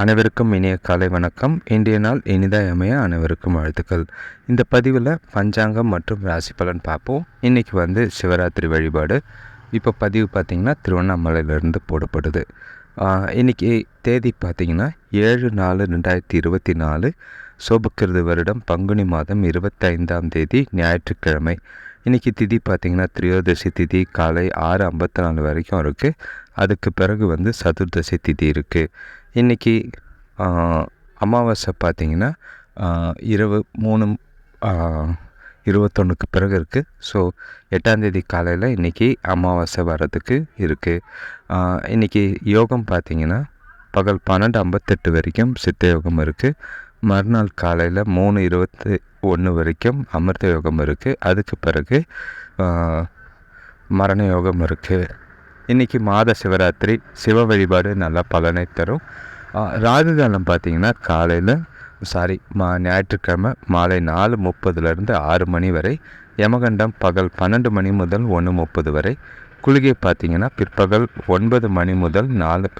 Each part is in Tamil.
அனைவருக்கும் இனிய காலை வணக்கம். இன்றைய நாள் இனிதாய் அமைய அனைவருக்கும் வாழ்த்துக்கள். இந்த பதிவில் பஞ்சாங்கம் மற்றும் ராசி பலன் பார்ப்போம். இன்றைக்கி வந்து சிவராத்திரி வழிபாடு. இப்போ பதிவு பார்த்திங்கன்னா திருவண்ணாமலையிலேருந்து போடப்படுது. இன்றைக்கி தேதி பார்த்திங்கன்னா ஏழு நாலு ரெண்டாயிரத்தி இருபத்தி நாலு. சோபக்கிருது வருடம் பங்குனி மாதம் இருபத்தைந்தாம் தேதி ஞாயிற்றுக்கிழமை. இன்றைக்கி திதி பார்த்திங்கன்னா திரியோதசி திதி காலை ஆறு ஐம்பத்தி நாலு வரைக்கும் இருக்குது அதுக்கு பிறகு வந்து சதுர்தசி திதி இருக்குது இன்றைக்கி அமாவாசை பார்த்திங்கன்னா இரவு மூணு இருபத்தொன்றுக்கு பிறகு இருக்குது ஸோ எட்டாந்தேதி காலையில் இன்றைக்கி அமாவாசை வர்றதுக்கு இருக்குது இன்றைக்கி யோகம் பார்த்திங்கன்னா பகல் பன்னெண்டு ஐம்பத்தெட்டு வரைக்கும் சித்த யோகம் இருக்குது மறுநாள் காலையில் மூணு இருபத்தி ஒன்று வரைக்கும் அமிர்த யோகம் இருக்குது அதுக்கு பிறகு மரண யோகம் இருக்குது இன்றைக்கி மாத சிவராத்திரி சிவ வழிபாடு நல்லா பலனை தரும். ராகுகாலம் பார்த்திங்கன்னா காலையில் சாரி மா ஞாயிற்றுக்கிழமை மாலை நாலு முப்பதுலேருந்து ஆறு மணி வரை யமகண்டம் பகல் பன்னெண்டு மணி முதல் ஒன்று முப்பது வரை குளிகை பார்த்திங்கன்னா பிற்பகல் ஒன்பது மணி முதல் நாலு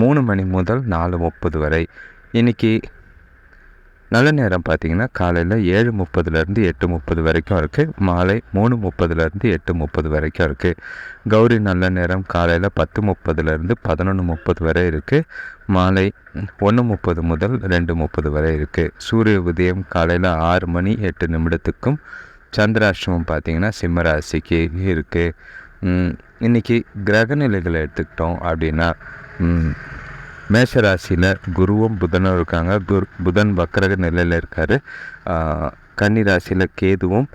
மூணு மணி முதல் நாலு முப்பது வரை. இன்றைக்கி நல்ல நேரம் பார்த்திங்கன்னா காலையில் ஏழு முப்பதுலேருந்து எட்டு முப்பது வரைக்கும் இருக்குது மாலை மூணு முப்பதுலேருந்து எட்டு முப்பது வரைக்கும் இருக்குது கௌரி நல்ல நேரம் காலையில் பத்து முப்பதுலேருந்து பதினொன்று முப்பது வரை இருக்குது மாலை ஒன்று முப்பது முதல் ரெண்டு முப்பது வரை இருக்குது சூரிய உதயம் காலையில் ஆறு மணி எட்டு நிமிடத்துக்கும். சந்திராஷ்டமம் பார்த்திங்கன்னா சிம்மராசிக்கு இருக்குது இன்றைக்கி கிரகநிலைகளை எடுத்துக்கிட்டோம் அப்படின்னா மேஷராசியில் குருவும் புதனும் இருக்காங்க. குரு புதன் வக்கரக நிலையில் இருக்கார். கன்னி ராசியில் கேதுவும்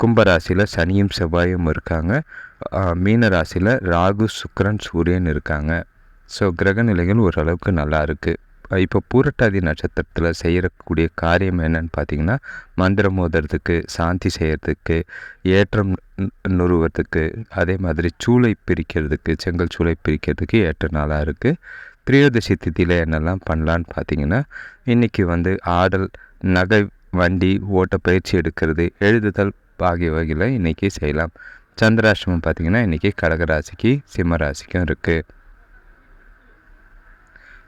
கும்பராசியில் சனியும் செவ்வாயும் இருக்காங்க. மீன ராசியில் ராகு சுக்கரன் சூரியன் இருக்காங்க. ஸோ கிரக நிலைகள் ஓரளவுக்கு நல்லா இருக்குது இப்போ பூரட்டாதி நட்சத்திரத்தில் செய்யக்கூடிய காரியம் என்னன்னு பார்த்தீங்கன்னா மந்திரம் மோதுறதுக்கு சாந்தி செய்கிறதுக்கு ஏற்றம் நுறுவதுக்கு அதே மாதிரி சூளை பிரிக்கிறதுக்கு செங்கல் சூளை பிரிக்கிறதுக்கு ஏற்ற நாளாக இருக்குது திரியோதசி திதியில் என்னெல்லாம் பண்ணலான்னு பார்த்தீங்கன்னா இன்றைக்கி வந்து ஆடல் நகை வண்டி ஓட்ட பயிற்சி எடுக்கிறது எழுதுதல் ஆகிய வகையில் இன்றைக்கி செய்யலாம். சந்திராசிரமம் பார்த்திங்கன்னா இன்றைக்கி கடகராசிக்கு சிம்மராசிக்கும் இருக்குது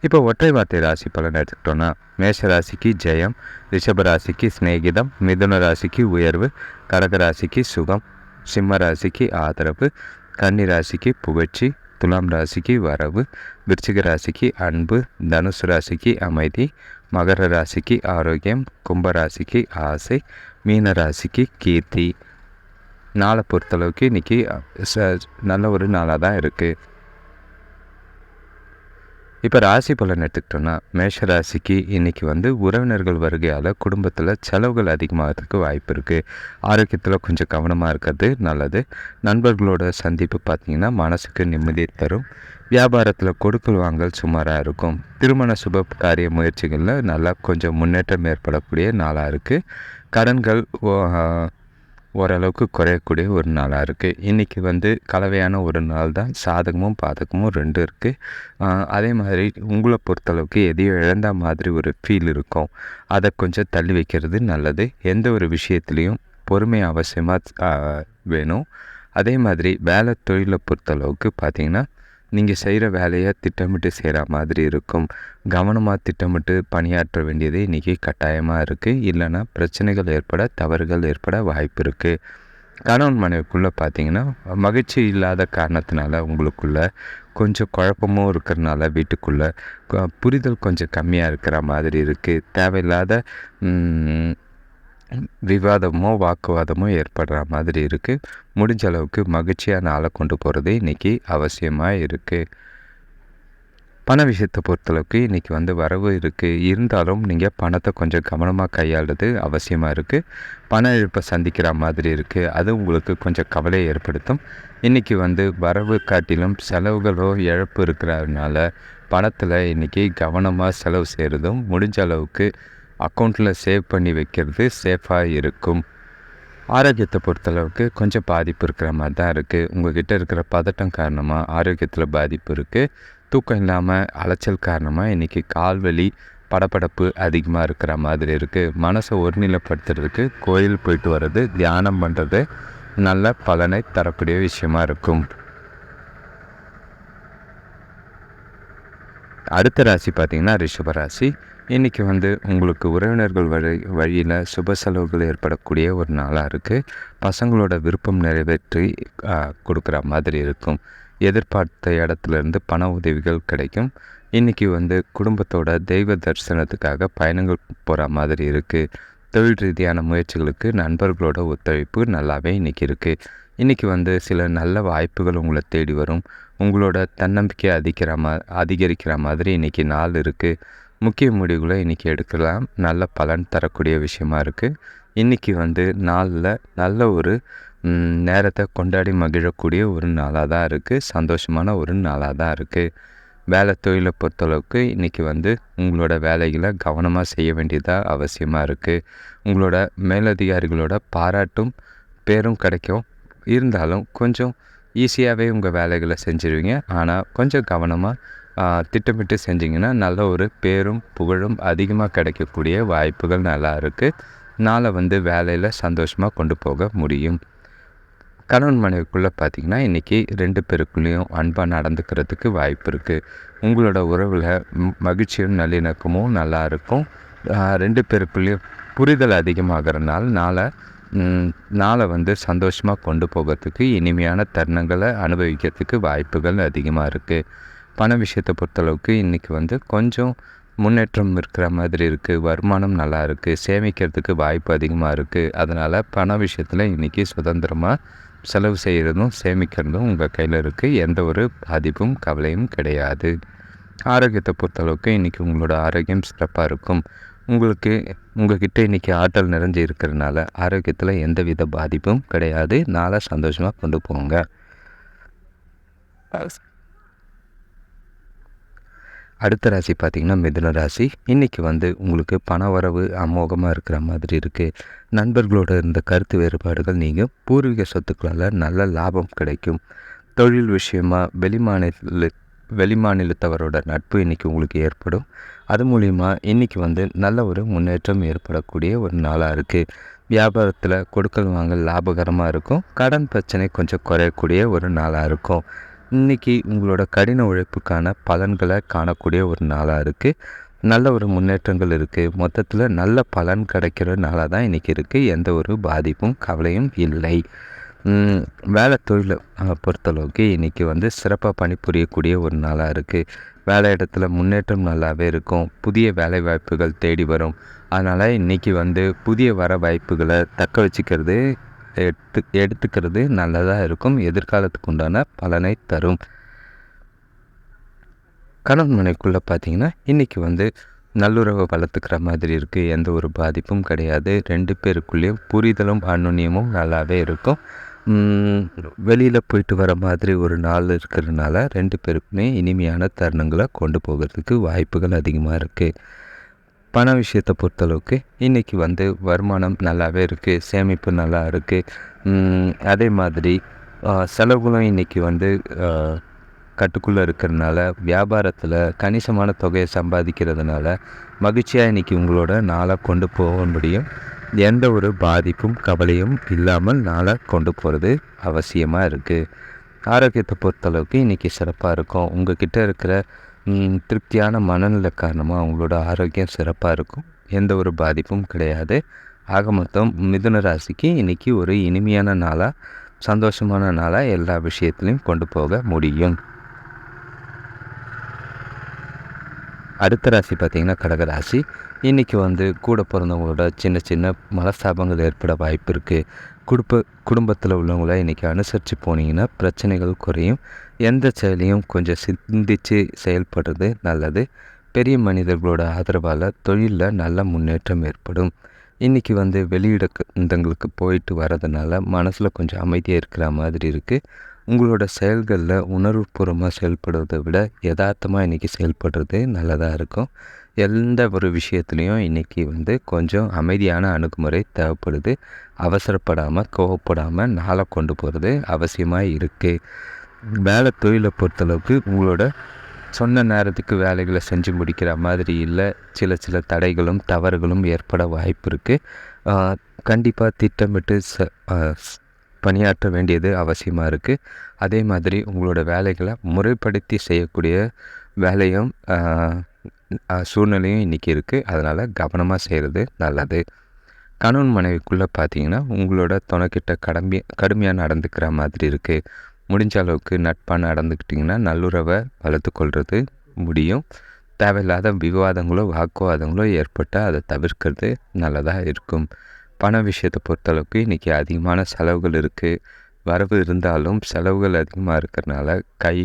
இப்போ ஒற்றை வார்த்தை ராசி பலன் எடுத்துக்கிட்டோன்னா மேஷ ராசிக்கு ஜெயம் ரிஷப ராசிக்கு ஸ்நேகிதம் மிதுன ராசிக்கு உயர்வு கடக ராசிக்கு சுகம் சிம்ம ராசிக்கு ஆதரவு கன்னி ராசிக்கு புகழ்ச்சி துலாம் ராசிக்கு வரவு விருச்சிக ராசிக்கு அன்பு தனுசு ராசிக்கு அமைதி மகர ராசிக்கு ஆரோக்கியம் கும்ப ராசிக்கு ஆசை மீன ராசிக்கு கீர்த்தி. நாளை பொறுத்தளவுக்கு இன்றைக்கி நல்ல ஒரு நாளாக தான் இருக்குது இப்போ ராசி பலன் எடுத்துக்கிட்டோன்னா மேஷ ராசிக்கு இன்றைக்கி வந்து உறவினர்கள் வருகையால் குடும்பத்தில் செலவுகள் அதிகமாகிறதுக்கு வாய்ப்பு இருக்குது ஆரோக்கியத்தில் கொஞ்சம் கவனமாக இருக்கிறது நல்லது. நண்பர்களோட சந்திப்பு பார்த்திங்கன்னா மனசுக்கு நிம்மதி தரும். வியாபாரத்தில் கொடுக்கல் வாங்கல் சுமாராக இருக்கும். திருமண சுப காரிய முயற்சிகளில் நல்லா கொஞ்சம் முன்னேற்றம் ஏற்படக்கூடிய நாளாக இருக்குது கடன்கள் ஓரளவுக்கு குறையக்கூடிய ஒரு நாளாக இருக்குது இன்றைக்கி வந்து கலவையான ஒரு நாள் தான். சாதகமும் பாதகமும் ரெண்டு இருக்குது அதே மாதிரி உங்களை பொறுத்தளவுக்கு எதையும் இழந்த மாதிரி ஒரு ஃபீல் இருக்கும். அதை கொஞ்சம் தள்ளி வைக்கிறது நல்லது. எந்த ஒரு விஷயத்துலேயும் பொறுமை அவசியமாக வேணும். அதே மாதிரி வேலை தொழிலை பொறுத்தளவுக்கு பார்த்திங்கன்னா நீங்கள் செய்கிற வேலையை திட்டமிட்டு செய்கிற மாதிரி இருக்கும். கவனமாக திட்டமிட்டு பணியாற்ற வேண்டியது இன்றைக்கி கட்டாயமாக இருக்குது இல்லைன்னா பிரச்சனைகள் ஏற்பட தவறுகள் ஏற்பட வாய்ப்பு இருக்குது கணவன் மனைவிக்குள்ளே பார்த்தீங்கன்னா மகிழ்ச்சி இல்லாத காரணத்தினால உங்களுக்குள்ள கொஞ்சம் குழப்பமும் இருக்கிறனால வீட்டுக்குள்ளே புரிதல் கொஞ்சம் கம்மியாக இருக்கிற மாதிரி இருக்குது தேவையில்லாத விவாதமோ வாக்குவாதமோ ஏற்படுற மாதிரி இருக்குது முடிஞ்ச அளவுக்கு மகிழ்ச்சியான ஆளை கொண்டு போகிறது இன்றைக்கி அவசியமாக இருக்குது பண விஷயத்தை பொறுத்தளவுக்கு இன்றைக்கி வந்து வரவு இருக்குது இருந்தாலும் நீங்கள் பணத்தை கொஞ்சம் கவனமாக கையாளுறது அவசியமாக இருக்குது பண இழப்பை சந்திக்கிற மாதிரி இருக்குது அது உங்களுக்கு கொஞ்சம் கவலையை ஏற்படுத்தும். இன்றைக்கி வந்து வரவு காட்டிலும் செலவுகளோ இழப்பு இருக்கிறதுனால பணத்தில் இன்றைக்கி கவனமாக செலவு செய்கிறதும் முடிஞ்ச அளவுக்கு அக்கௌண்ட்டில் சேவ் பண்ணி வைக்கிறது சேஃபாக இருக்கும். ஆரோக்கியத்தை பொறுத்தளவுக்கு கொஞ்சம் பாதிப்பு இருக்கிற மாதிரி தான் இருக்குது உங்கள்கிட்ட இருக்கிற பதட்டம் காரணமாக ஆரோக்கியத்தில் பாதிப்பு இருக்குது தூக்கம் இல்லாமல் அலைச்சல் காரணமாக இன்றைக்கி கால்வலி படப்படப்பு அதிகமாக இருக்கிற மாதிரி இருக்குது மனசை ஒருநிலைப்படுத்துறதுக்கு கோயில் போயிட்டு வர்றது தியானம் பண்ணுறது நல்ல பலனை தரக்கூடிய விஷயமா இருக்கும். அடுத்த ராசி பார்த்திங்கன்னா ரிஷப ராசி. இன்றைக்கி வந்து உங்களுக்கு உறவினர்கள் வழி வழியில் சுப செலவுகள் ஏற்படக்கூடிய ஒரு நாளாக இருக்குது பசங்களோட விருப்பம் நிறைவேற்றி கொடுக்குற மாதிரி இருக்கும். எதிர்பார்த்த இடத்துலேருந்து பண உதவிகள் கிடைக்கும். இன்றைக்கி வந்து குடும்பத்தோட தெய்வ தரிசனத்துக்காக பயணங்கள் போகிற மாதிரி இருக்குது தொழில் ரீதியான முயற்சிகளுக்கு நண்பர்களோட ஒத்துழைப்பு நல்லாவே இன்றைக்கி இருக்குது இன்றைக்கி வந்து சில நல்ல வாய்ப்புகள் உங்களை தேடி வரும். உங்களோட தன்னம்பிக்கை அதிகிற மா அதிகரிக்கிற மாதிரி இன்றைக்கி நாள் இருக்குது முக்கிய முடிவுகளை இன்றைக்கி எடுக்கலாம். நல்ல பலன் தரக்கூடிய விஷயமா இருக்குது இன்றைக்கி வந்து நாளில் நல்ல ஒரு நேரத்தை கொண்டாடி மகிழக்கூடிய ஒரு நாளாக தான் இருக்குது சந்தோஷமான ஒரு நாளாக தான் இருக்குது வேலை தொழிலை பொறுத்தளவுக்கு இன்றைக்கி வந்து உங்களோட வேலைகளை கவனமாக செய்ய வேண்டியதாக அவசியமாக இருக்குது உங்களோட மேலதிகாரிகளோட பாராட்டும் பேரும் கிடைக்கும். இருந்தாலும் கொஞ்சம் ஈஸியாகவே உங்கள் வேலைகளை செஞ்சிருவீங்க. ஆனால் கொஞ்சம் கவனமாக திட்டமிட்டு செஞ்சிங்கன்னா நல்ல ஒரு பேரும் புகழும் அதிகமாக கிடைக்கக்கூடிய வாய்ப்புகள் நல்லா இருக்குது நாளை வந்து வேலையில் சந்தோஷமாக கொண்டு போக முடியும். கணவன் மனைவிக்குள்ளே பார்த்தீங்கன்னா இன்றைக்கி ரெண்டு பேருக்குள்ளேயும் அன்பாக நடந்துக்கிறதுக்கு வாய்ப்பு இருக்குது உங்களோட உறவில் மகிழ்ச்சியும் நல்லிணக்கமும் நல்லா இருக்கும். ரெண்டு பேருக்குள்ளேயும் புரிதல் அதிகமாகிறனால நாளை நாளை வந்து சந்தோஷமாக கொண்டு போகிறதுக்கு இனிமையான தருணங்களை அனுபவிக்கிறதுக்கு வாய்ப்புகள் அதிகமாக இருக்குது பண விஷயத்தை பொறுத்தளவுக்கு இன்றைக்கி வந்து கொஞ்சம் முன்னேற்றம் இருக்கிற மாதிரி இருக்குது வருமானம் நல்லா இருக்குது சேமிக்கிறதுக்கு வாய்ப்பு அதிகமாக இருக்குது அதனால் பண விஷயத்தில் இன்றைக்கி சுதந்திரமாக செலவு செய்கிறதும் சேமிக்கிறதும் உங்கள் கையில் இருக்குது எந்த ஒரு பாதிப்பும் கவலையும் கிடையாது. ஆரோக்கியத்தை பொறுத்தளவுக்கு இன்றைக்கி உங்களோட ஆரோக்கியம் சிறப்பாக இருக்கும். உங்களுக்கு உங்கள்கிட்ட இன்றைக்கி ஆற்றல் நிறைஞ்சு இருக்கிறதுனால ஆரோக்கியத்தில் எந்தவித பாதிப்பும் கிடையாது. நாளாக சந்தோஷமாக கொண்டு போங்க. அடுத்த ராசி பார்த்திங்கன்னா மிதுன ராசி. இன்றைக்கி வந்து உங்களுக்கு பண வரவு அமோகமாக இருக்கிற மாதிரி இருக்குது நண்பர்களோட இருந்த கருத்து வேறுபாடுகள் நீங்கள் பூர்வீக சொத்துக்களால் நல்ல லாபம் கிடைக்கும். தொழில் விஷயமா வெளிமாநில வெளிமாநிலத்தவரோட நட்பு இன்றைக்கி உங்களுக்கு ஏற்படும். அது மூலிமா இன்றைக்கி வந்து நல்ல ஒரு முன்னேற்றம் ஏற்படக்கூடிய ஒரு நாளாக இருக்குது வியாபாரத்தில் கொடுக்கல் வாங்கல் லாபகரமாக இருக்கும். கடன் பிரச்சனை கொஞ்சம் குறையக்கூடிய ஒரு நாளாக இருக்கும். இன்றைக்கி உங்களோட கடின உழைப்புக்கான பலன்களை காணக்கூடிய ஒரு நாளாக இருக்குது நல்ல ஒரு முன்னேற்றங்கள் இருக்குது மொத்தத்தில் நல்ல பலன் கிடைக்கிற நாளாக தான் இன்றைக்கி இருக்குது எந்த ஒரு பாதிப்பும் கவலையும் இல்லை. வேலை தொழிலை பொறுத்தளவுக்கு இன்றைக்கி வந்து சிறப்பாக பணிபுரியக்கூடிய ஒரு நாளாக இருக்குது வேலை இடத்துல முன்னேற்றம் நல்லாவே இருக்கும். புதிய வேலை வாய்ப்புகள் தேடி வரும். அதனால் இன்றைக்கி வந்து புதிய வர வாய்ப்புகளை தக்க வச்சுக்கிறது எடுத்து எடுத்துக்கிறது நல்லதாக இருக்கும். எதிர்காலத்துக்கு உண்டான பலனை தரும். கணவன் மனைக்குள்ளே பார்த்தீங்கன்னா இன்றைக்கி வந்து நல்லுறவை வளர்த்துக்கிற மாதிரி இருக்குது எந்த ஒரு பாதிப்பும் கிடையாது. ரெண்டு பேருக்குள்ளேயும் புரிதலும் அந்நுண்ணியமும் நல்லாவே இருக்கும். வெளியில் போயிட்டு வர மாதிரி ஒரு நாள் இருக்கிறதுனால ரெண்டு பேருக்குமே இனிமையான தருணங்களை கொண்டு போகிறதுக்கு வாய்ப்புகள் அதிகமாக இருக்குது பண விஷயத்தை பொறுத்தளவுக்கு இன்றைக்கி வந்து வருமானம் நல்லாவே இருக்குது சேமிப்பு நல்லா இருக்குது அதே மாதிரி செலவுகளும் இன்றைக்கி வந்து கட்டுக்குள்ளே இருக்கிறதுனால வியாபாரத்தில் கணிசமான தொகையை சம்பாதிக்கிறதுனால மகிழ்ச்சியாக இன்றைக்கி உங்களோட நாளாக கொண்டு போக முடியும். எந்த ஒரு பாதிப்பும் கவலையும் இல்லாமல் நாளாக கொண்டு போகிறது அவசியமாக இருக்குது ஆரோக்கியத்தை பொறுத்தளவுக்கு இன்றைக்கி சிறப்பாக இருக்கும். உங்ககிட்ட இருக்கிற திருப்தியான மனநிலை காரணமாக அவங்களோட ஆரோக்கியம் சிறப்பாக இருக்கும். எந்த ஒரு பாதிப்பும் கிடையாது. ஆக மொத்தம் மிதுன ராசிக்கு இன்றைக்கி ஒரு இனிமையான நாளாக சந்தோஷமான நாளாக எல்லா விஷயத்துலையும் கொண்டு போக முடியும். அடுத்த ராசி பார்த்திங்கன்னா கடகராசி இன்றைக்கி வந்து கூட பிறந்தவங்களோட சின்ன சின்ன மனஸ்தாபங்கள் ஏற்பட வாய்ப்பு இருக்குது குடும்ப குடும்பத்தில் உள்ளவங்கள இன்றைக்கி அனுசரித்து போனீங்கன்னா பிரச்சனைகள் குறையும். எந்த செயலையும் கொஞ்சம் சிந்தித்து செயல்படுறது நல்லது. பெரிய மனிதர்களோட ஆதரவால் தொழிலில் நல்ல முன்னேற்றம் ஏற்படும். இன்றைக்கி வந்து வெளியிடங்களுக்கு போயிட்டு வரதுனால மனசில் கொஞ்சம் அமைதியாக இருக்கிற மாதிரி இருக்குது உங்களோட செயல்களில் உணர்வுபூர்வமாக செயல்படுறதை விட யதார்த்தமாக இன்றைக்கி செயல்படுறது நல்லதாக இருக்கும். எந்த ஒரு விஷயத்துலையும் இன்றைக்கி வந்து கொஞ்சம் அமைதியான அணுகுமுறை தேவைப்படுது. அவசரப்படாமல் கோவப்படாமல் நாளை கொண்டு போகிறது அவசியமாக இருக்குது வேலை தொழிலை பொறுத்தளவுக்கு உங்களோட சொன்ன நேரத்துக்கு வேலைகளை செஞ்சு முடிக்கிற மாதிரி இல்லை. சில சில தடைகளும் தவறுகளும் ஏற்பட வாய்ப்பு இருக்குது கண்டிப்பாக திட்டமிட்டு ச பணியாற்ற வேண்டியது அவசியமாக இருக்குது அதே மாதிரி உங்களோட வேலைகளை முறைப்படுத்தி செய்யக்கூடிய வேலையும் சூழ்நிலையும் இன்றைக்கி இருக்குது அதனால் கவனமாக செய்கிறது நல்லது. கணவன் மனைவிக்குள்ளே பார்த்தீங்கன்னா உங்களோட துணைக்கிட்ட கடமை கடுமையாக நடந்துக்கிற மாதிரி இருக்குது முடிஞ்ச அளவுக்கு நட்பாக நடந்துக்கிட்டிங்கன்னா நல்லுறவை வளர்த்து கொள்வது முடியும். தேவையில்லாத விவாதங்களோ வாக்குவாதங்களோ ஏற்பட்டால் அதை தவிர்க்கிறது நல்லதாக இருக்கும். பண விஷயத்தை பொறுத்தளவுக்கு இன்றைக்கி அதிகமான செலவுகள் இருக்குது வரவு இருந்தாலும் செலவுகள் அதிகமாக இருக்கிறனால கை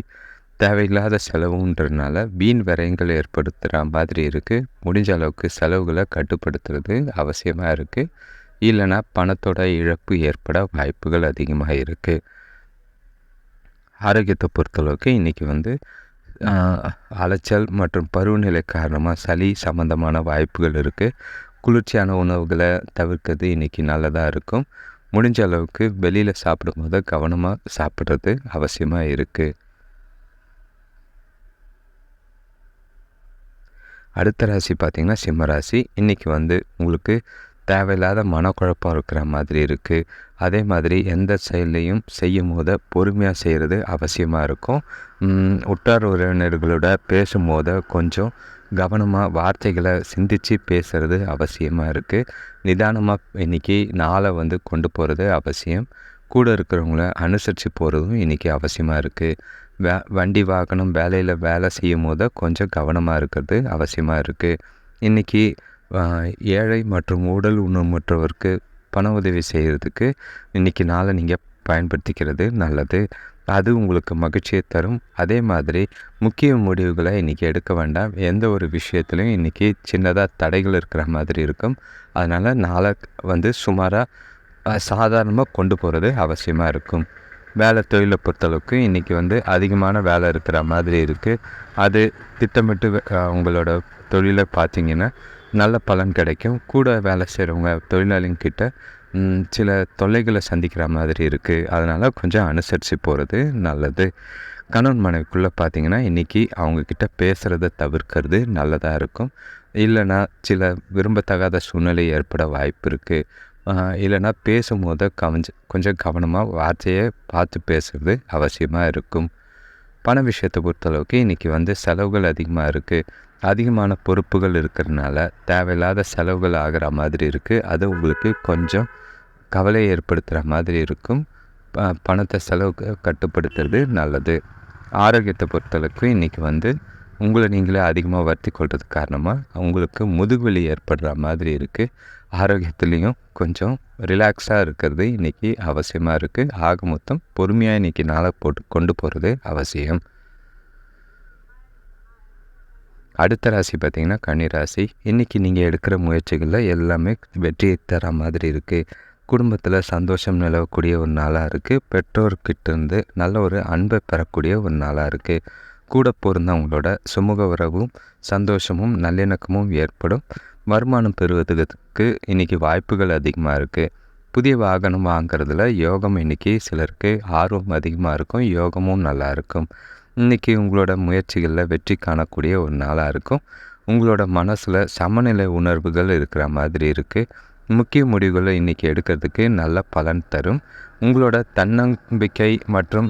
தேவையில்லாத செலவுன்றதுனால வீண் விரயங்கள் ஏற்படுத்துகிற மாதிரி இருக்குது முடிஞ்ச அளவுக்கு செலவுகளை கட்டுப்படுத்துறது அவசியமாக இருக்குது இல்லைன்னா பணத்தோட இழப்பு ஏற்பட வாய்ப்புகள் அதிகமாக இருக்குது ஆரோக்கியத்தை பொறுத்தளவுக்கு இன்றைக்கி வந்து அலைச்சல் மற்றும் பருவநிலை காரணமாக சளி சம்மந்தமான வாய்ப்புகள் இருக்குது குளிர்ச்சியான உணவுகளை தவிர்க்கிறது இன்றைக்கி நல்லதாக இருக்கும். முடிஞ்ச அளவுக்கு வெளியில் சாப்பிடும்போது கவனமாக சாப்பிட்றது அவசியமாக இருக்குது அடுத்த ராசி பார்த்திங்கன்னா சிம்ம ராசி. இன்றைக்கி வந்து உங்களுக்கு தேவையில்லாத மனக்குழப்பம் இருக்கிற மாதிரி இருக்குது அதே மாதிரி எந்த செயலையும் செய்யும் போது பொறுமையாக செய்கிறது அவசியமாக இருக்கும். உற்றார் உறவினர்களோட பேசும்போது கொஞ்சம் கவனமாக வார்த்தைகளை சிந்தித்து பேசுகிறது அவசியமாக இருக்குது நிதானமாக இன்றைக்கி நாளை வந்து கொண்டு போகிறது அவசியம். கூட இருக்கிறவங்கள அனுசரித்து போகிறதும் இன்றைக்கி அவசியமாக இருக்குது வே வண்டி வாகனம் வேலையில் வேலை செய்யும் போது கொஞ்சம் கவனமாக இருக்கிறது அவசியமாக இருக்குது இன்றைக்கி ஏழை மற்றும் உடல் ஊனமுற்றவருக்கு பண உதவி செய்கிறதுக்கு இன்றைக்கி நாளை நீங்கள் பயன்படுத்திக்கிறது நல்லது. அது உங்களுக்கு மகிழ்ச்சியை தரும். அதே மாதிரி முக்கிய முடிவுகளை இன்றைக்கி எடுக்க வேண்டாம். எந்த ஒரு விஷயத்துலையும் இன்றைக்கி சின்னதாக தடைகள் இருக்கிற மாதிரி இருக்கும். அதனால் நாளை வந்து சுமாராக சாதாரணமாக கொண்டு போகிறது அவசியமாக இருக்கும். வேலை தொழிலை பொறுத்தளவுக்கு இன்றைக்கி வந்து அதிகமான வேலை இருக்கிற மாதிரி இருக்குது அது திட்டமிட்டு உங்களோட தொழிலை பார்த்திங்கன்னா நல்ல பலன் கிடைக்கும். கூட வேலை செய்கிறவங்க தொழிலாளிங்கிட்ட சில தொல்லைகளை சந்திக்கிற மாதிரி இருக்குது அதனால் கொஞ்சம் அனுசரித்து போகிறது நல்லது. கணவன் மனைவிக்குள்ளே பார்த்தீங்கன்னா இன்றைக்கி அவங்கக்கிட்ட பேசுகிறத தவிர்க்கிறது நல்லதாக இருக்கும். இல்லைன்னா சில விரும்பத்தகாத சூழ்நிலை ஏற்பட வாய்ப்பு இருக்குது இல்லைன்னா பேசும்போது கவஞ்ச கொஞ்சம் கவனமாக வார்த்தையை பார்த்து பேசுகிறது அவசியமாக இருக்கும். பண விஷயத்தை பொறுத்தளவுக்கு இன்றைக்கி வந்து செலவுகள் அதிகமாக இருக்குது அதிகமான பொறுப்புகள் இருக்கிறதுனால தேவையில்லாத செலவுகள் ஆகிற மாதிரி இருக்குது அது உங்களுக்கு கொஞ்சம் கவலை ஏற்படுத்துகிற மாதிரி இருக்கும். ப பணத்தை செலவு கட்டுப்படுத்துறது நல்லது. ஆரோக்கியத்தை பொறுத்தளவுக்கு இன்றைக்கி வந்து உங்களை நீங்களே அதிகமாக வருத்தி கொள்வது காரணமாக உங்களுக்கு முதுகுவலி ஏற்படுற மாதிரி இருக்குது ஆரோக்கியத்துலேயும் கொஞ்சம் ரிலாக்ஸாக இருக்கிறது இன்றைக்கி அவசியமாக இருக்குது ஆக மொத்தம் பொறுமையாக இன்றைக்கி நாளை போட்டு கொண்டு போகிறது அவசியம். அடுத்த ராசி பார்த்திங்கன்னா கன்னிராசி இன்றைக்கி நீங்கள் எடுக்கிற முயற்சிகளில் எல்லாமே வெற்றியை தர மாதிரி இருக்குது குடும்பத்தில் சந்தோஷம் நிலவக்கூடிய ஒரு நாளாக இருக்குது பெற்றோர்கிட்டேருந்து நல்ல ஒரு அன்பை பெறக்கூடிய ஒரு நாளாக இருக்குது கூட பொருந்தவங்களோட சுமூக உறவும் சந்தோஷமும் நல்லிணக்கமும் ஏற்படும். வருமானம் பெறுவதற்கு இன்றைக்கி வாய்ப்புகள் அதிகமாக இருக்குது புதிய வாகனம் வாங்குறதுல யோகம் இன்றைக்கி சிலருக்கு ஆர்வம் அதிகமாக இருக்கும் யோகமும் நல்லாயிருக்கும் இன்றைக்கி உங்களோட முயற்சிகளில் வெற்றி காணக்கூடிய ஒரு நாளாக இருக்கும். உங்களோட மனசில் சமநிலை உணர்வுகள் இருக்கிற மாதிரி இருக்குது முக்கிய முடிவுகளை இன்றைக்கி எடுக்கிறதுக்கு நல்ல பலன் தரும். உங்களோட தன்னம்பிக்கை மற்றும்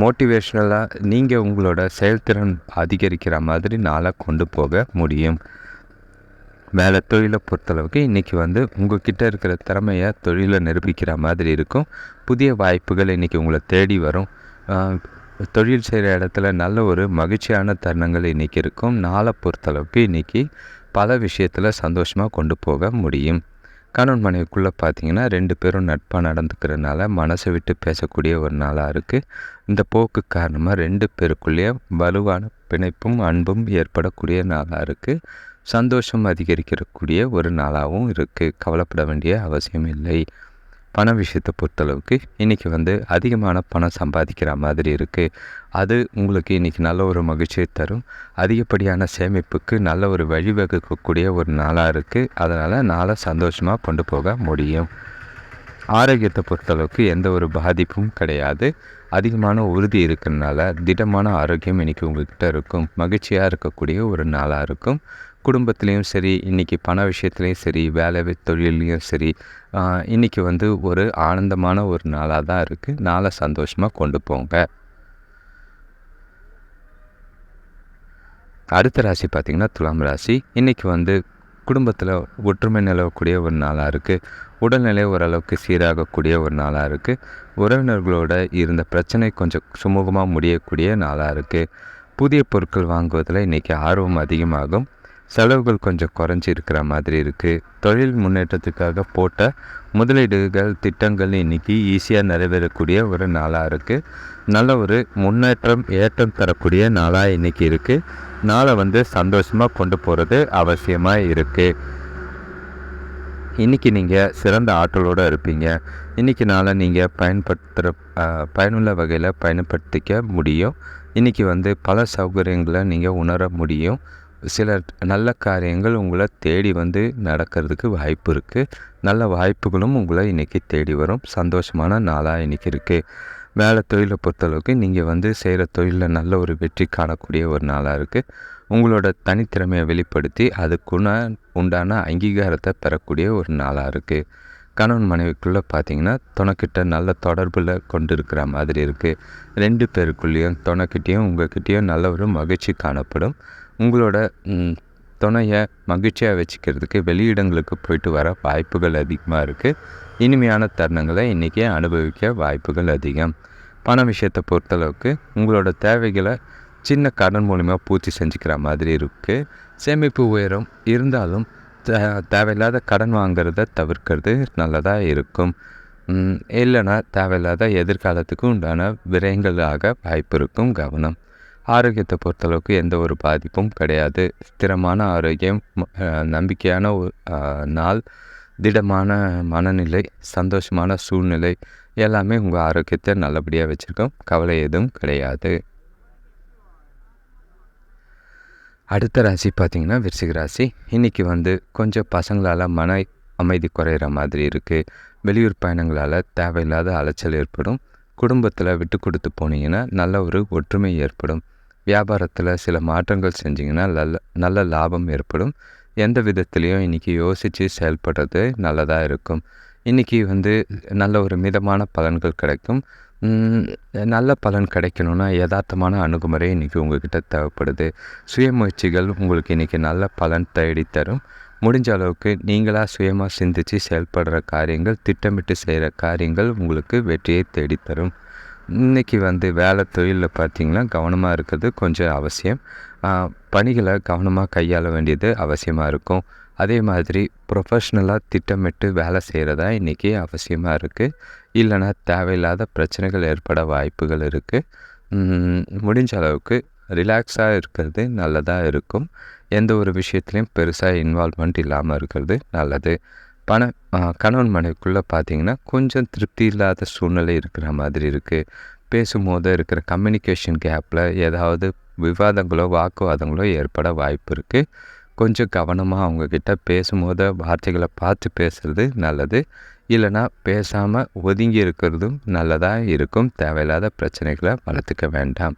மோட்டிவேஷ்னலாக நீங்கள் உங்களோட செயல்திறன் அதிகரிக்கிற மாதிரி நாளாக கொண்டு போக முடியும். வேலை தொழிலை பொறுத்தளவுக்கு இன்றைக்கி வந்து உங்கள்கிட்ட இருக்கிற திறமையை தொழிலை நிரூபிக்கிற மாதிரி இருக்கும். புதிய வாய்ப்புகள் இன்றைக்கி உங்களை தேடி வரும். தொழில் செய்கிற இடத்துல நல்ல ஒரு மகிழ்ச்சியான தருணங்கள் இன்றைக்கி இருக்கும். நாளை பொறுத்தளவுக்கு இன்றைக்கி பல விஷயத்தில் சந்தோஷமாக கொண்டு போக முடியும். கணவன் மனைவிக்குள்ளே பார்த்தீங்கன்னா ரெண்டு பேரும் நட்பாக நடந்துக்கிறதுனால மனசை விட்டு பேசக்கூடிய ஒரு நாளாக இருக்குது இந்த போக்கு காரணமாக ரெண்டு பேருக்குள்ளேயே வலுவான பிணைப்பும் அன்பும் ஏற்படக்கூடிய நாளாக இருக்குது சந்தோஷம் அதிகரிக்கக்கூடிய ஒரு நாளாகவும் இருக்குது கவலைப்பட வேண்டிய அவசியம் இல்லை பண விஷயத்தை பொறுத்தளவுக்கு இன்றைக்கி வந்து அதிகமான பணம் சம்பாதிக்கிற மாதிரி இருக்குது அது உங்களுக்கு இன்றைக்கி நல்ல ஒரு மகிழ்ச்சியை தரும். அதிகப்படியான சேமிப்புக்கு நல்ல ஒரு வழிவகுக்கக்கூடிய ஒரு நாளாக இருக்குது அதனால் நாளை சந்தோஷமாக கொண்டு போக முடியும். ஆரோக்கியத்தை பொறுத்தளவுக்கு எந்த ஒரு பாதிப்பும் கிடையாது. அதிகமான உறுதி இருக்கிறதுனால திடமான ஆரோக்கியம் இன்றைக்கி உங்கள்கிட்ட இருக்கும். மகிழ்ச்சியாக இருக்கக்கூடிய ஒரு நாளாக இருக்கும். குடும்பத்துலேயும் சரி இன்றைக்கி பண விஷயத்துலேயும் சரி வேலை தொழிலையும் சரி இன்றைக்கி வந்து ஒரு ஆனந்தமான ஒரு நாளாக தான் இருக்குது நாளை சந்தோஷமாக கொண்டு போங்க. அடுத்த ராசி பார்த்திங்கன்னா துலாம் ராசி. இன்றைக்கி வந்து குடும்பத்தில் ஒற்றுமை நிலவக்கூடிய ஒரு நாளாக இருக்குது உடல்நிலை ஓரளவுக்கு சீராகக்கூடிய ஒரு நாளாக இருக்குது உறவினர்களோட இருந்த பிரச்சனை கொஞ்சம் சுமூகமாக முடியக்கூடிய நாளாக இருக்குது புதிய பொருட்கள் வாங்குவதில் இன்றைக்கி ஆர்வம் அதிகமாகும். செலவுகள் கொஞ்சம் குறைஞ்சி இருக்கிற மாதிரி இருக்குது தொழில் முன்னேற்றத்துக்காக போட்ட முதலீடுகள் திட்டங்கள் இன்றைக்கி ஈஸியாக நிறைவேறக்கூடிய ஒரு நாளாக இருக்குது நல்ல ஒரு முன்னேற்றம் ஏற்றம் தரக்கூடிய நாளாக இன்றைக்கி இருக்குது நாளை வந்து சந்தோஷமாக கொண்டு போகிறது அவசியமாக இருக்குது இன்றைக்கி நீங்கள் சிறந்த ஆற்றலோடு இருப்பீங்க. இன்றைக்கி நாளை நீங்கள் பயன்படுத்துகிற பயனுள்ள வகையில் பயன்படுத்திக்க முடியும். இன்றைக்கி வந்து பல சௌகரியங்களை நீங்கள் உணர முடியும். சில நல்ல காரியங்கள் உங்களை தேடி வந்து நடக்கிறதுக்கு வாய்ப்பு இருக்குது நல்ல வாய்ப்புகளும் உங்களை இன்றைக்கி தேடி வரும். சந்தோஷமான நாளாக இன்றைக்கி இருக்குது வேலை தொழிலை பொறுத்தளவுக்கு நீங்கள் வந்து செய்கிற தொழிலில் நல்ல ஒரு வெற்றி காணக்கூடிய ஒரு நாளாக இருக்குது உங்களோட தனித்திறமையை வெளிப்படுத்தி அதுக்குன உண்டான அங்கீகாரத்தை பெறக்கூடிய ஒரு நாளாக இருக்குது கணவன் மனைவிக்குள்ளே பார்த்தீங்கன்னா துணைக்கிட்ட நல்ல தொடர்பில் கொண்டு இருக்கிற மாதிரி இருக்குது ரெண்டு பேருக்குள்ளேயும் துணைக்கிட்டேயும் உங்கள்கிட்டேயும் நல்ல ஒரு மகிழ்ச்சி காணப்படும். உங்களோட துணையை மகிழ்ச்சியாக வச்சுக்கிறதுக்கு வெளியிடங்களுக்கு போயிட்டு வர வாய்ப்புகள் அதிகமாக இருக்குது இனிமையான தருணங்களை இன்றைக்கி அனுபவிக்க வாய்ப்புகள் அதிகம். பண விஷயத்தை பொறுத்தளவுக்கு உங்களோட தேவைகளை சின்ன கடன் மூலிமா பூர்த்தி செஞ்சுக்கிற மாதிரி இருக்குது சேமிப்பு உயரம் இருந்தாலும் தேவையில்லாத கடன் வாங்கிறத தவிர்க்கிறது நல்லதாக இருக்கும். இல்லைன்னா தேவையில்லாத எதிர்காலத்துக்கு உண்டான விரயங்களாக வாய்ப்பு இருக்கும் கவனம். ஆரோக்கியத்தை பொறுத்தளவுக்கு எந்த ஒரு பாதிப்பும் கிடையாது. ஸ்திரமான ஆரோக்கியம் நம்பிக்கையான நாள் திடமான மனநிலை சந்தோஷமான சூழ்நிலை எல்லாமே உங்கள் ஆரோக்கியத்தை நல்லபடியாக வச்சுருக்கோம். கவலை எதுவும் கிடையாது. அடுத்த ராசி பார்த்திங்கன்னா விருச்சிக ராசி. இன்றைக்கி வந்து கொஞ்சம் பசங்களால் மன அமைதி குறையிற மாதிரி இருக்குது வெளியூர் பயணங்களால் தேவையில்லாத அலைச்சல் ஏற்படும். குடும்பத்தில் விட்டு கொடுத்து போனீங்கன்னா நல்ல ஒரு ஒற்றுமை ஏற்படும். வியாபாரத்தில் சில மாற்றங்கள் செஞ்சிங்கன்னா நல்ல நல்ல லாபம் ஏற்படும். எந்த விதத்துலேயும் இன்றைக்கி யோசித்து செயல்படுறது நல்லதாக இருக்கும். இன்றைக்கி வந்து நல்ல ஒரு மிதமான பலன்கள் கிடைக்கும். நல்ல பலன் கிடைக்கணுன்னா யதார்த்தமான அணுகுமுறை இன்றைக்கி உங்கள்கிட்ட தேவைப்படுது. சுய முயற்சிகள் உங்களுக்கு இன்றைக்கி நல்ல பலன் தேடித்தரும். முடிஞ்ச அளவுக்கு நீங்களாக சுயமாக சிந்தித்து செயல்படுற காரியங்கள் திட்டமிட்டு செய்கிற காரியங்கள் உங்களுக்கு வெற்றியை தேடித்தரும். இன்றைக்கி வந்து வேலை தொழிலில் பார்த்திங்கன்னா கவனமாக இருக்கிறது கொஞ்சம் அவசியம். பணிகளை கவனமாக கையாள வேண்டியது அவசியமாக இருக்கும். அதே மாதிரி ப்ரொஃபஷ்னலாக திட்டமிட்டு வேலை செய்கிறதா இன்றைக்கி அவசியமாக இருக்குது இல்லைனா தேவையில்லாத பிரச்சனைகள் ஏற்பட வாய்ப்புகள் இருக்குது முடிஞ்ச அளவுக்கு ரிலாக்ஸாக இருக்கிறது நல்லதாக இருக்கும். எந்த ஒரு விஷயத்துலையும் பெருசாக இன்வால்மெண்ட் இல்லாமல் இருக்கிறது நல்லது. பண கணவன் மனைவிக்குள்ளே பார்த்தீங்கன்னா கொஞ்சம் திருப்தி இல்லாத சூழ்நிலை இருக்கிற மாதிரி இருக்குது பேசும்போது இருக்கிற கம்யூனிகேஷன் கேப்பில் ஏதாவது விவாதங்களோ வாக்குவாதங்களோ ஏற்பட வாய்ப்பு இருக்குது கொஞ்சம் கவனமாக அவங்கக்கிட்ட பேசும்போது வார்த்தைகளை பார்த்து பேசுகிறது நல்லது. இல்லைனா பேசாமல் ஒதுங்கி இருக்கிறதும் நல்லதாக இருக்கும். தேவையில்லாத பிரச்சனைகளை வளர்த்துக்க வேண்டாம்.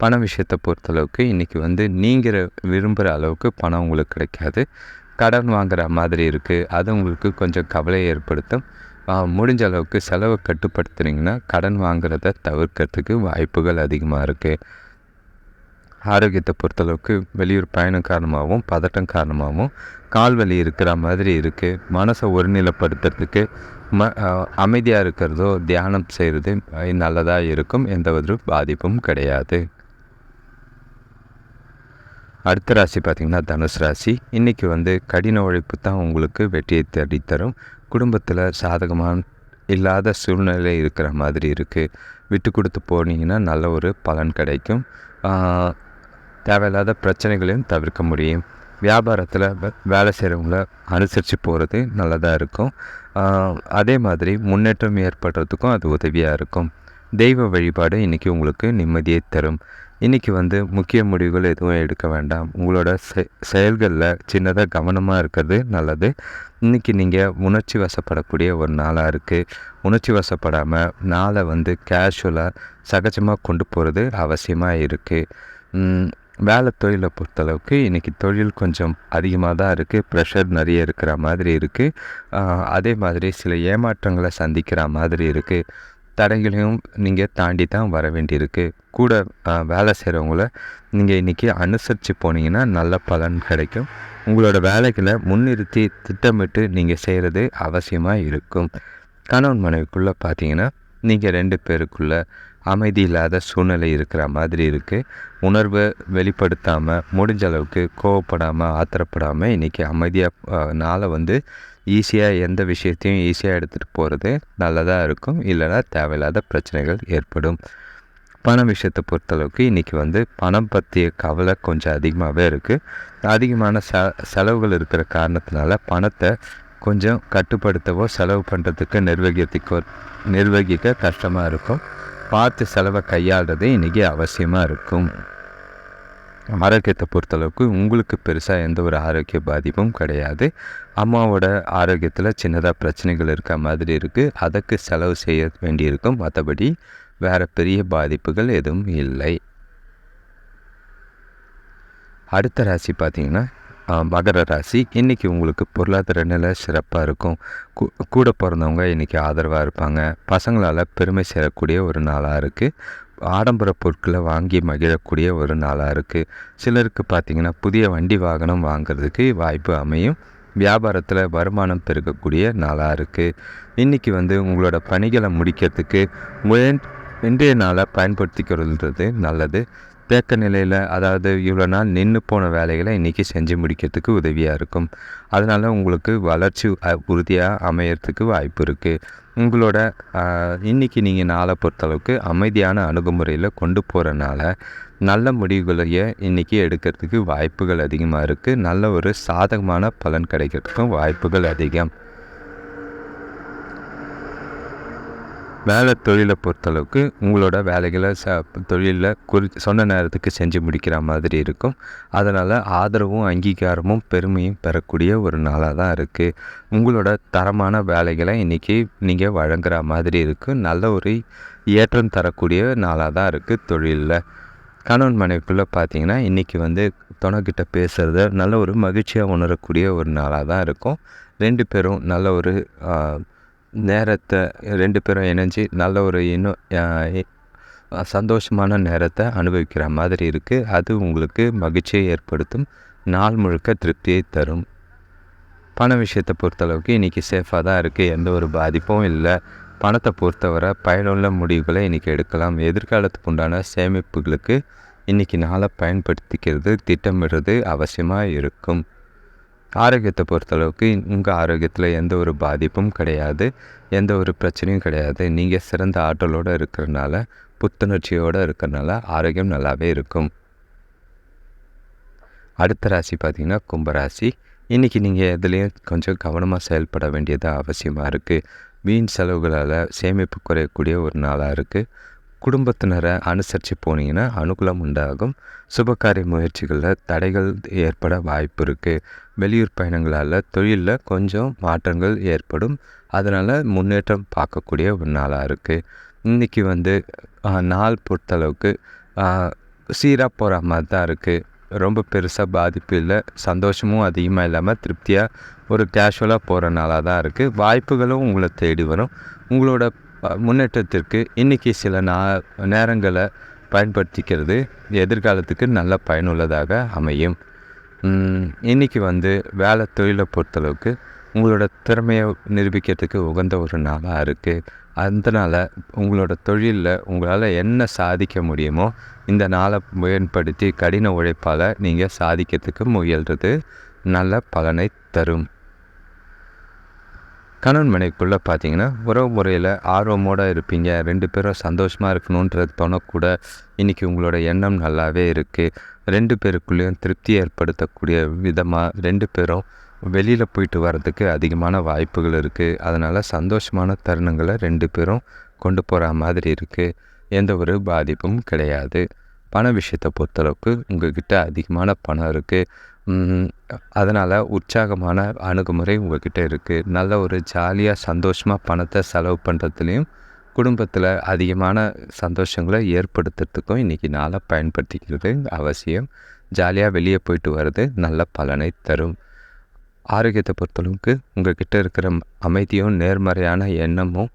பண விஷயத்தை பொறுத்தளவுக்கு இன்றைக்கி வந்து நீங்கள் விரும்புகிற அளவுக்கு பணம் உங்களுக்கு கிடைக்காது. கடன் வாங்குகிற மாதிரி இருக்குது அது உங்களுக்கு கொஞ்சம் கவலையை ஏற்படுத்தும். முடிஞ்ச அளவுக்கு செலவை கட்டுப்படுத்துனீங்கன்னா கடன் வாங்குறத தவிர்க்கிறதுக்கு வாய்ப்புகள் அதிகமாக இருக்குது ஆரோக்கியத்தை பொறுத்தளவுக்கு வெளியூர் பயணம் காரணமாகவும் பதட்டம் காரணமாகவும் கால் வலி இருக்கிற மாதிரி இருக்குது மனசை ஒருநிலைப்படுத்துறதுக்கு ம அமைதியாக இருக்கிறதோ தியானம் செய்கிறது நல்லதாக இருக்கும். எந்த ஒரு பாதிப்பும் கிடையாது. அடுத்த ராசி பார்த்திங்கன்னா தனுஷ் ராசி. இன்றைக்கி வந்து கடின உழைப்பு தான் உங்களுக்கு வெற்றியை தேடித்தரும். குடும்பத்தில் சாதகமான இல்லாத சூழ்நிலை இருக்கிற மாதிரி இருக்குது விட்டு கொடுத்து போனீங்கன்னா நல்ல ஒரு பலன் கிடைக்கும். தேவையில்லாத பிரச்சனைகளையும் தவிர்க்க முடியும். வியாபாரத்தில் வேலை செய்கிறவங்கள அனுசரித்து போகிறது நல்லதாக இருக்கும். அதே மாதிரி முன்னேற்றம் ஏற்படுறதுக்கும் அது உதவியாக இருக்கும். தெய்வ வழிபாடு இன்றைக்கி உங்களுக்கு நிம்மதியை தரும். இன்றைக்கி வந்து முக்கிய முடிவுகள் எதுவும் எடுக்க வேண்டாம். உங்களோட செ செயல்களில் சின்னதாக கவனமாக இருக்கிறது நல்லது. இன்றைக்கி நீங்கள் உணர்ச்சி வசப்படக்கூடிய ஒரு நாளாக இருக்குது உணர்ச்சி வசப்படாமல் நாளை வந்து கேஷுவலாக சகஜமாக கொண்டு போகிறது அவசியமாக இருக்குது வேலை தொழிலை பொறுத்தளவுக்கு இன்றைக்கி தொழில் கொஞ்சம் அதிகமாக தான் இருக்குது ப்ரெஷர் நிறைய இருக்கிற மாதிரி இருக்குது அதே மாதிரி சில ஏமாற்றங்களை சந்திக்கிற மாதிரி இருக்குது தடைகளையும் நீங்கள் தாண்டி தான் வர வேண்டியிருக்கு. கூட வேலை செய்கிறவங்கள நீங்கள் இன்றைக்கி அனுசரித்து போனீங்கன்னா நல்ல பலன் கிடைக்கும். உங்களோட வேலைகளை முன்னிறுத்தி திட்டமிட்டு நீங்கள் செய்கிறது அவசியமாக இருக்கும். கணவன் மனைவிக்குள்ளே பார்த்தீங்கன்னா நீங்கள் ரெண்டு பேருக்குள்ளே அமைதி இல்லாத சூழ்நிலை இருக்கிற மாதிரி இருக்குது உணர்வை வெளிப்படுத்தாமல் முடிஞ்ச அளவுக்கு கோவப்படாமல் ஆத்திரப்படாமல் இன்றைக்கி அமைதியாக நாளை வந்து ஈஸியாக எந்த விஷயத்தையும் ஈஸியாக எடுத்துகிட்டு போகிறது நல்லதாக இருக்கும். இல்லைனா தேவையில்லாத பிரச்சனைகள் ஏற்படும். பணம் விஷயத்தை பொறுத்தளவுக்கு இன்றைக்கி வந்து பணம் பற்றிய கவலை கொஞ்சம் அதிகமாகவே இருக்குது அதிகமான செ செலவுகள் இருக்கிற காரணத்தினால பணத்தை கொஞ்சம் கட்டுப்படுத்தவோ செலவு பண்ணுறதுக்கு நிர்வகிக்கோ நிர்வகிக்க கஷ்டமாக இருக்கும். பார்த்து செலவை கையாளுறது இன்றைக்கி அவசியமாக இருக்கும். ஆரோக்கியத்தை பொறுத்தளவுக்கு உங்களுக்கு பெருசாக எந்த ஒரு ஆரோக்கிய பாதிப்பும் கிடையாது. அம்மாவோட ஆரோக்கியத்தில் சின்னதாக பிரச்சனைகள் இருக்க மாதிரி இருக்குது அதுக்கு செலவு செய்ய வேண்டியிருக்கும். மற்றபடி வேறு பெரிய பாதிப்புகள் எதுவும் இல்லை. அடுத்த ராசி பார்த்திங்கன்னா மகர ராசி. இன்றைக்கி உங்களுக்கு பொருளாதார நிலை சிறப்பாக இருக்கும். கூட பிறந்தவங்க இன்றைக்கி ஆதரவாக இருப்பாங்க. பசங்களால் பெருமை சேரக்கூடிய ஒரு நாளாக இருக்குது ஆடம்பர பொருட்களை வாங்கி மகிழக்கூடிய ஒரு நாளாக இருக்குது சிலருக்கு பார்த்திங்கன்னா புதிய வண்டி வாகனம் வாங்கிறதுக்கு வாய்ப்பு அமையும். வியாபாரத்தில் வருமானம் பெருக்கக்கூடிய நாளாக இருக்குது இன்றைக்கி வந்து உங்களோட பணிகளை முடிக்கிறதுக்கு இன்றைய நாளை பயன்படுத்திக்கிறது நல்லது. தேக்க நிலையில் அதாவது இவ்வளோ நாள் நின்று போன வேலைகளை இன்றைக்கி செஞ்சு முடிக்கிறதுக்கு உதவியாக இருக்கும். அதனால் உங்களுக்கு வளர்ச்சி உறுதியாக அமையறதுக்கு வாய்ப்பு இருக்குது உங்களோட இன்றைக்கி நீங்கள் நாளை பொறுத்தளவுக்கு அமைதியான அணுகுமுறையில் கொண்டு போகிறனால நல்ல முடிவுகளையே இன்றைக்கி எடுக்கிறதுக்கு வாய்ப்புகள் அதிகமாக இருக்குது நல்ல ஒரு சாதகமான பலன் கிடைக்கிறதுக்கும் வாய்ப்புகள் அதிகம். வேலை தொழிலை பொறுத்தளவுக்கு உங்களோட வேலைகளை ச தொழிலில் குறி சொன்ன நேரத்துக்கு செஞ்சு முடிக்கிற மாதிரி இருக்கும். அதனால் ஆதரவும் அங்கீகாரமும் பெருமையும் பெறக்கூடிய ஒரு நாளாக தான் இருக்குது உங்களோட தரமான வேலைகளை இன்றைக்கி நீங்கள் வழங்குற மாதிரி இருக்குது நல்ல ஒரு ஏற்றம் தரக்கூடிய நாளாக தான் இருக்குது தொழிலில். கணவன் மனைவிக்குள்ளே பார்த்தீங்கன்னா இன்றைக்கி வந்து துணைக்கிட்ட பேசுகிறத நல்ல ஒரு மகிழ்ச்சியாக உணரக்கூடிய ஒரு நாளாக தான் இருக்கும். ரெண்டு பேரும் நல்ல ஒரு நேரத்தை ரெண்டு பேரும் இணைஞ்சு நல்ல ஒரு இன்னும் சந்தோஷமான நேரத்தை அனுபவிக்கிற மாதிரி இருக்குது அது உங்களுக்கு மகிழ்ச்சியை ஏற்படுத்தும் நாள் முழுக்க திருப்தியை தரும். பண விஷயத்தை பொறுத்தளவுக்கு இன்றைக்கி சேஃபாக தான் இருக்குது எந்த ஒரு பாதிப்பும் இல்லை. பணத்தை பொறுத்தவரை பயனுள்ள முடிவுகளை இன்றைக்கி எடுக்கலாம். எதிர்காலத்துக்கு உண்டான சேமிப்புகளுக்கு இன்றைக்கி நாளை பயன்படுத்திக்கிறது திட்டமிடுறது அவசியமாக இருக்கும். ஆரோக்கியத்தை பொறுத்தளவுக்கு உங்கள் ஆரோக்கியத்தில் எந்த ஒரு பாதிப்பும் கிடையாது. எந்த ஒரு பிரச்சனையும் கிடையாது. நீங்கள் சிறந்த ஆற்றலோடு இருக்கிறனால புத்துணர்ச்சியோடு இருக்கிறனால ஆரோக்கியம் நல்லாவே இருக்கும். அடுத்த ராசி பார்த்திங்கன்னா கும்பராசி. இன்றைக்கி நீங்கள் எதுலேயும் கொஞ்சம் கவனமாக செயல்பட வேண்டியது அவசியமாக இருக்குது வீண் செலவுகளால் சேமிப்பு குறையக்கூடிய ஒரு நாளாக இருக்குது குடும்பத்தினரை அனுசரித்து போனீங்கன்னா அனுகூலம் உண்டாகும். சுபகாரிய முயற்சிகளில் தடைகள் ஏற்பட வாய்ப்பு இருக்குது வெளியூர் பயணங்களால் தொழிலில் கொஞ்சம் மாற்றங்கள் ஏற்படும். அதனால் முன்னேற்றம் பார்க்கக்கூடிய ஒரு நாளாக இருக்குது இன்றைக்கி வந்து நாள் பொறுத்தளவுக்கு சீராக போகிற மாதிரி தான் இருக்குது ரொம்ப பெருசாக பாதிப்பு இல்லை. சந்தோஷமும் அதிகமாக இல்லாமல் திருப்தியாக ஒரு கேஷுவலாக போகிற நாளாக தான் இருக்குது வாய்ப்புகளும் உங்களை தேடி வரும். உங்களோட முன்னேற்றத்திற்கு இன்றைக்கி சில நா நேரங்களை பயன்படுத்திக்கிறது எதிர்காலத்துக்கு நல்ல பயனுள்ளதாக அமையும். இன்றைக்கி வந்து வேலை தொழிலை பொறுத்தளவுக்கு உங்களோட திறமையை நிரூபிக்கிறதுக்கு உகந்த ஒரு நாளாக இருக்குது அதனால் உங்களோட தொழிலில் உங்களால் என்ன சாதிக்க முடியுமோ இந்த நாளை பயன்படுத்தி கடின உழைப்பால் நீங்கள் சாதிக்கிறதுக்கு முயல்றது நல்ல பலனை தரும். கணவன் மனைக்குள்ளே பார்த்தீங்கன்னா உறவு முறையில் ஆர்வமோடு இருப்பீங்க. ரெண்டு பேரும் சந்தோஷமாக இருக்கணுன்றது தோணக்கூட இன்றைக்கி உங்களோட எண்ணம் நல்லாவே இருக்குது ரெண்டு பேருக்குள்ளேயும் திருப்தி ஏற்படுத்தக்கூடிய விதமாக ரெண்டு பேரும் வெளியில் போயிட்டு வர்றதுக்கு அதிகமான வாய்ப்புகள் இருக்குது அதனால் சந்தோஷமான தருணங்களை ரெண்டு பேரும் கொண்டு போகிற மாதிரி இருக்குது எந்த ஒரு பாதிப்பும் கிடையாது. பண விஷயத்தை பொறுத்தளவுக்கு உங்கள்கிட்ட அதிகமான பணம் இருக்குது அதனால் உற்சாகமான அணுகுமுறை உங்கள்கிட்ட இருக்குது நல்ல ஒரு ஜாலியாக சந்தோஷமாக பணத்தை செலவு பண்ணுறதுலேயும் குடும்பத்தில் அதிகமான சந்தோஷங்களை ஏற்படுத்துறதுக்கும் இன்றைக்கி நாளை பயன்படுத்திக்கிறது அவசியம். ஜாலியாக வெளியே போயிட்டு வர்றது நல்ல பலனை தரும். ஆரோக்கியத்தை பொறுத்தளவுக்கு உங்கள் கிட்டே இருக்கிற அமைதியும் நேர்மறையான எண்ணமும்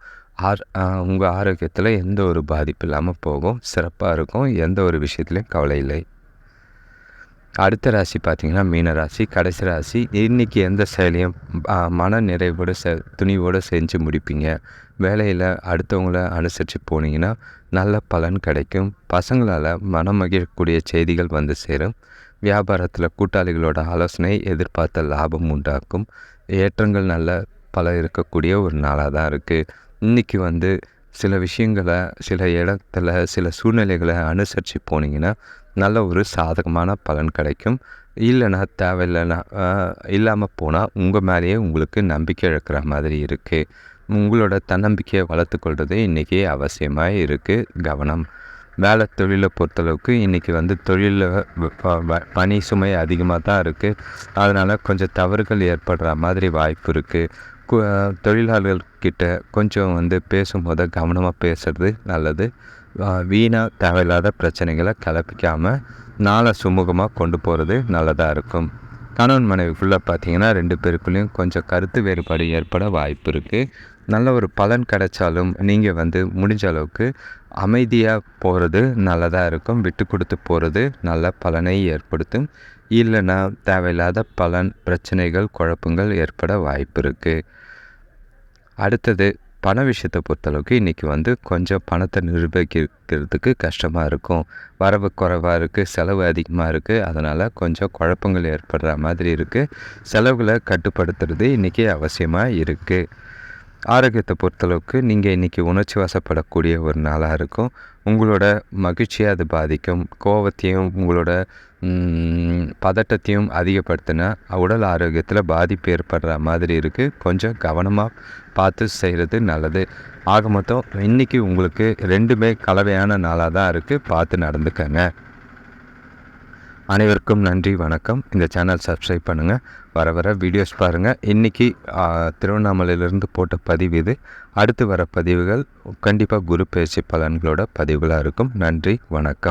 ஆர் உங்கள் ஆரோக்கியத்தில் எந்த ஒரு பாதிப்பு இல்லாமல் போகும். சிறப்பாக இருக்கும். எந்த ஒரு விஷயத்துலையும் கவலை இல்லை. அடுத்த ராசி பார்த்திங்கன்னா மீன ராசி கடைசி ராசி. இன்றைக்கி எந்த செயலையும் மன நிறைவோடு செ துணிவோடு செஞ்சு முடிப்பீங்க. வேலையில் அடுத்தவங்கள அனுசரித்து போனீங்கன்னா நல்ல பலன் கிடைக்கும். பசங்களால் மனம் மகிழக்கூடிய செய்திகள் வந்து சேரும். வியாபாரத்தில் கூட்டாளிகளோட ஆலோசனை எதிர்பார்த்த லாபம் உண்டாக்கும். ஏற்றங்கள் நல்ல பல இருக்கக்கூடிய ஒரு நாளாக தான் இருக்குது இன்றைக்கி வந்து சில விஷயங்களை சில இடத்துல சில சூழ்நிலைகளை அனுசரித்து போனீங்கன்னா நல்ல ஒரு சாதகமான பலன் கிடைக்கும். இல்லைன்னா தேவையில்லைன்னா இல்லாமல் போனால் உங்கள் மேலேயே உங்களுக்கு நம்பிக்கை இழக்கிற மாதிரி இருக்குது உங்களோட தன்னம்பிக்கையை வளர்த்துக்கொள்வது இன்றைக்கி அவசியமாக இருக்குது கவனம். வேலை தொழிலை பொறுத்தளவுக்கு இன்றைக்கி வந்து தொழிலில் பனி சுமை அதிகமாக தான் இருக்குது அதனால் கொஞ்சம் தவறுகள் ஏற்படுற மாதிரி வாய்ப்பு இருக்குது தொழிலாளர்கள்கிட்ட கொஞ்சம் வந்து பேசும்போது கவனமாக பேசுகிறது நல்லது. வீணாக தேவையில்லாத பிரச்சனைகளை கிளப்பிக்காமல் நாளை சுமூகமாக கொண்டு போகிறது நல்லதாக இருக்கும். கணவன் மனைவிக்குள்ளே பார்த்தீங்கன்னா ரெண்டு பேருக்குள்ளேயும் கொஞ்சம் கருத்து வேறுபாடு ஏற்பட வாய்ப்பு இருக்குது நல்ல ஒரு பலன் கிடைச்சாலும் நீங்கள் வந்து முடிஞ்ச அளவுக்கு அமைதியாக போகிறது நல்லதாக இருக்கும். விட்டு கொடுத்து போகிறது நல்ல பலனை ஏற்படுத்தும். இல்லைன்னா தேவையில்லாத பலன் பிரச்சனைகள் குழப்பங்கள் ஏற்பட வாய்ப்பு இருக்குது அடுத்தது பண விஷயத்தை பொறுத்தளவுக்கு இன்றைக்கி வந்து கொஞ்சம் பணத்தை நிர்வகிக்கிறதுக்கு கஷ்டமாக இருக்கும். வரவு குறைவாக இருக்குது செலவு அதிகமாக இருக்குது அதனால் கொஞ்சம் குழப்பங்கள் ஏற்படுற மாதிரி இருக்குது செலவுகளை கட்டுப்படுத்துறது இன்றைக்கி அவசியமாக இருக்குது ஆரோக்கியத்தை பொறுத்தளவுக்கு நீங்கள் இன்றைக்கி உணர்ச்சி வசப்படக்கூடிய ஒரு நாளாக இருக்கும். உங்களோட மகிழ்ச்சியை அது பாதிக்கும். கோபத்தையும் உங்களோட பதட்டத்தையும் அதிகப்படுத்தினா உடல் ஆரோக்கியத்தில் பாதிப்பு ஏற்படுற மாதிரி இருக்குது கொஞ்சம் கவனமாக பார்த்து செய்கிறது நல்லது. ஆக மொத்தம் இன்றைக்கி உங்களுக்கு ரெண்டுமே கலவையான நாளாக தான் இருக்குது பார்த்து நடந்துக்கங்க. அனைவருக்கும் நன்றி வணக்கம். இந்த சேனல் சப்ஸ்கிரைப் பண்ணுங்கள் வர வர வீடியோஸ் பாருங்கள் இன்றைக்கி திருவண்ணாமலையிலேருந்து போட்ட பதிவு இது. அடுத்து வர பதிவுகள் கண்டிப்பாக குரு பயிற்சி பலன்களோட பதிவுகளாக இருக்கும். நன்றி வணக்கம்.